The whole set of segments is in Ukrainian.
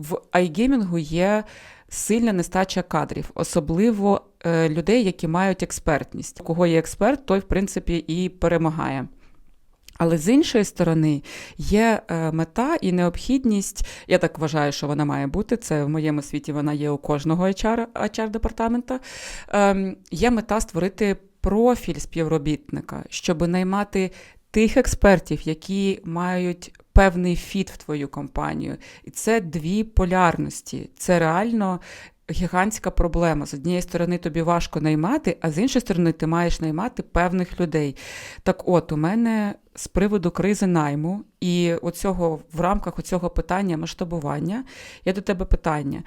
в айгеймінгу є сильна нестача кадрів, особливо е, людей, які мають експертність. У кого є експерт, той, в принципі, і перемагає. Але з іншої сторони є е, мета і необхідність. Я так вважаю, що вона має бути. Це в моєму світі вона є у кожного HR, HR департамента. Ем, є мета створити профіль співробітника, щоб наймати тих експертів, які мають певний фіт в твою компанію. І це дві полярності. Це реально гігантська проблема. З однієї сторони, тобі важко наймати, а з іншої сторони, ти маєш наймати певних людей. Так от, у мене з приводу кризи найму і оцього в рамках оцього питання масштабування є до тебе питання.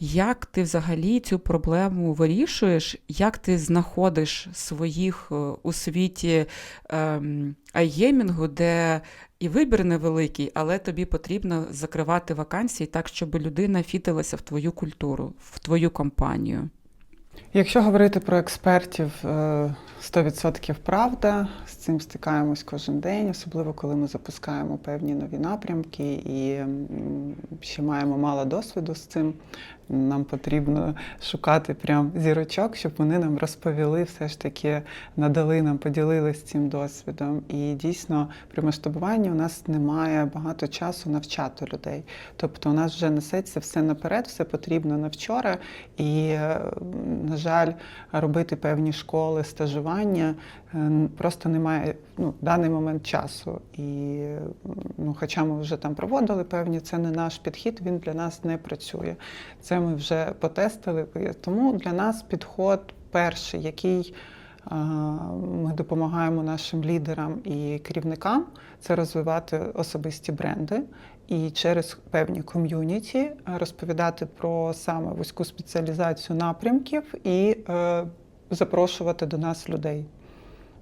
Як ти взагалі цю проблему вирішуєш? Як ти знаходиш своїх е, у світі ем, айгеймінгу, де і вибір невеликий, але тобі потрібно закривати вакансії так, щоб людина фітилася в твою культуру, в твою компанію? Якщо говорити про експертів, е, 100% правда. З цим стикаємось кожен день, особливо коли ми запускаємо певні нові напрямки і ще маємо мало досвіду з цим. Нам потрібно шукати прям зірочок, щоб вони нам розповіли, все ж таки надали нам, поділилися цим досвідом. І дійсно при масштабуванні у нас немає багато часу навчати людей. Тобто у нас вже несеться все наперед, все потрібно на вчора. І, е, на жаль, робити певні школи, стажування е, просто немає ну, в даний момент часу. І ну, хоча ми вже там проводили певні, це не наш підхід, він для нас не працює. Це ми вже потестили. Тому для нас підход перший, який ми допомагаємо нашим лідерам і керівникам, це розвивати особисті бренди і через певні ком'юніті е, розповідати про саме вузьку спеціалізацію напрямків і е, запрошувати до нас людей.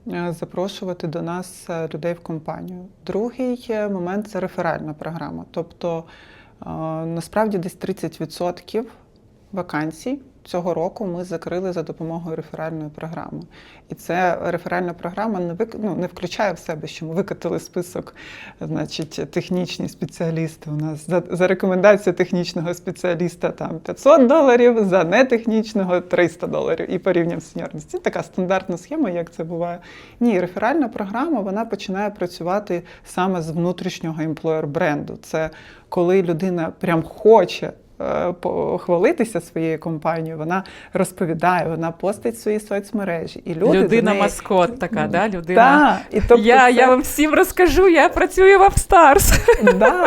Е, Запрошувати до нас е, людей в компанію. Другий е, момент це реферальна програма. Тобто е, насправді десь 30% вакансій цього року ми закрили за допомогою реферальної програми. І це реферальна програма не вик... ну, не включає в себе, що ми викатили список, значить, технічні спеціалісти. У нас за, за рекомендацією технічного спеціаліста там 500 доларів, за нетехнічного 300 доларів і порівняв сеньорності. Така стандартна схема, як це буває. Ні, реферальна програма вона починає працювати саме з внутрішнього емплоєр бренду. Це коли людина прям хоче похвалитися своєю компанією, вона розповідає, вона постить свої соцмережі. І люди Людина неї... маскот така, да? Людина. Да, і тобто я, це... я вам всім розкажу, я працюю в Upstars. Да,